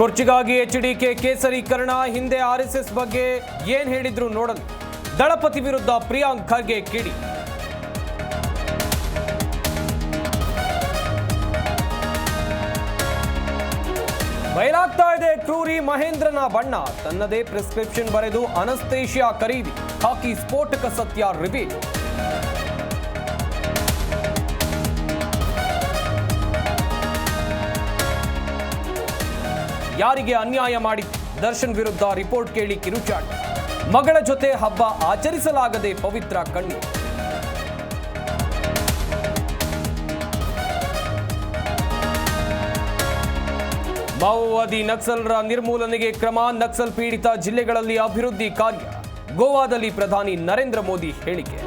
ಕುರ್ಚಿಗಾಗಿ HDK ಕೇಸರೀಕರಣ ಹಿಂದೆ RSS ಬಗ್ಗೆ ಏನ್ ಹೇಳಿದ್ರು ನೋಡಲು. ದಳಪತಿ ವಿರುದ್ಧ ಪ್ರಿಯಾಂಕ್ ಖರ್ಗೆ ಕಿಡಿ. ಬಯಲಾಗ್ತಾ ಇದೆ ಕ್ರೂರಿ ಮಹೇಂದ್ರನ ಬಣ್ಣ. ತನ್ನದೇ ಪ್ರಿಸ್ಕ್ರಿಪ್ಷನ್ ಬರೆದು ಅನಸ್ತೇಷಿಯಾ ಖರೀದಿ. ಹಾಕಿ ಸ್ಫೋಟಕ ಸತ್ಯ ರಿವೀಲ್. ಯಾರಿಗೆ ಅನ್ಯಾಯ ಮಾಡಿ ದರ್ಶನ್ ವಿರುದ್ಧ ರಿಪೋರ್ಟ್ ಕೇಳಿ ಕಿರುಚಾಟ? ಮಗಳ ಜೊತೆ ಹಬ್ಬ ಆಚರಿಸಲಾಗದೆ ಪವಿತ್ರ ಕಣ್ಣು. ಮಾವೋವಾದಿ ನಕ್ಸಲರ ನಿರ್ಮೂಲನೆಗೆ ಕ್ರಮ, ನಕ್ಸಲ್ ಪೀಡಿತ ಜಿಲ್ಲೆಗಳಲ್ಲಿ ಅಭಿವೃದ್ಧಿ ಕಾರ್ಯ. ಗೋವಾದಲ್ಲಿ ಪ್ರಧಾನಿ ನರೇಂದ್ರ ಮೋದಿ ಹೇಳಿಕೆ.